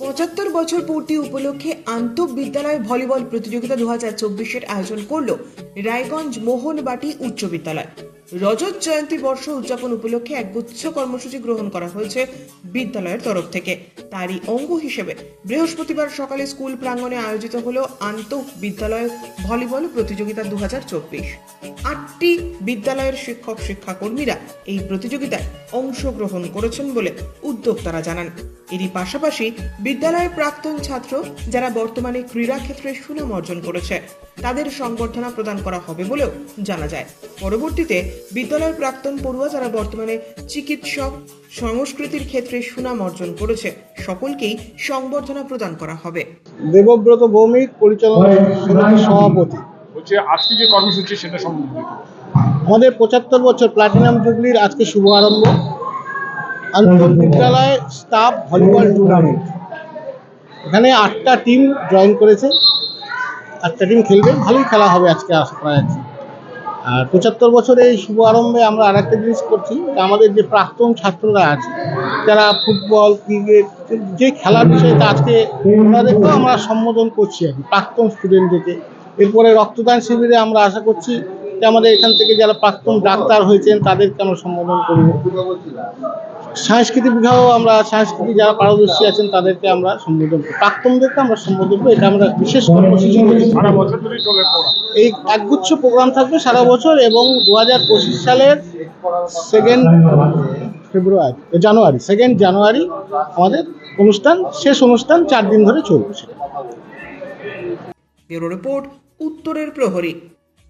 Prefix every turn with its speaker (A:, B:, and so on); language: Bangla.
A: পঁচাত্তর বছর পূর্তি উপলক্ষে আন্তঃবিদ্যালয় ভলিবল প্রতিযোগিতা দু হাজার চব্বিশের আয়োজন করল রায়গঞ্জ মোহনবাটি উচ্চ বিদ্যালয়। রজত জয়ন্তী বর্ষ উদযাপন উপলক্ষে এক গুচ্ছ কর্মসূচি গ্রহণ করা হয়েছে বিদ্যালয়ের তরফ থেকে। তারই অঙ্গ হিসেবে বৃহস্পতিবার সকালে স্কুল প্রাঙ্গণে আয়োজিত হলো আন্তঃ বিদ্যালয় ভলিবল প্রতিযোগিতা দু হাজার চব্বিশ। আটটি বিদ্যালয়ের শিক্ষক শিক্ষাকর্মীরা এই প্রতিযোগিতায় অংশগ্রহণ করেছেন বলে উদ্যোক্তারা জানান। এরই পাশাপাশি বিদ্যালয়ের প্রাক্তন ছাত্র যারা বর্তমানে ক্রীড়া ক্ষেত্রে সুনাম অর্জন করেছে তাদের সংবর্ধনা প্রদান করা হবে বলেও জানা যায়। পরবর্তীতে বিদ্যালয়ের প্রাক্তন পড়ুয়া যারা বর্তমানে চিকিৎসক সংস্কৃতির ক্ষেত্রে সুনাম অর্জন করেছে সকলকেই সংবর্ধনা প্রদান করা হবে।
B: দেবব্রত ভৌমিক পরিচালনা সভাপতি।
C: হচ্ছে আজকে যে কর্মসূচি সেটা সম্বন্ধে।
B: আমাদের পঁচাত্তর বছর প্লাটিনাম জুবলির আজকে শুভ আরম্ভ। আন্তঃবিদ্যালয় স্টাফ ভলিবল টুর্নামেন্ট এখানে আটটা টিম জয়েন করেছে। আটটা টিম খেলবে। ভালোই খেলা হবে আজকে, আশা করা যাচ্ছে। আর পঁচাত্তর বছরে এই শুভ আরম্ভে আমরা আর একটা জিনিস করছি, যে আমাদের যে প্রাক্তন ছাত্ররা আছে, যারা ফুটবল, ক্রিকেট, যে খেলার বিষয়ে আজকে ওনাদেরকেও আমরা সম্বোধন করছি আর কি, প্রাক্তন স্টুডেন্টদেরকে এরপরে রক্তদান শিবিরে আমরা আশা করছি যে আমাদের এখান থেকে যারা প্রাক্তন ডাক্তার হয়েছেন, তাদেরকে আমরা সম্বোধন করব। সাংস্কৃতিক বিভাগও আমরা সাংস্কৃতিক যারা পারদর্শী আছেন তাদেরকে আমরা সম্বোধন করব প্রাক্তনদেরকে আমরা সম্বোধন করব এটা আমরা বিশেষ
C: পড়া
B: এই একগুচ্ছ প্রোগ্রাম থাকবে সারা বছর এবং দু হাজার পঁচিশ সালের সেকেন্ড ফেব্রুয়ারি জানুয়ারি সেকেন্ড জানুয়ারি আমাদের অনুষ্ঠান শেষ অনুষ্ঠান চার দিন ধরে চলবে সেটা।
A: রিপোর্ট উত্তরের প্রহরী।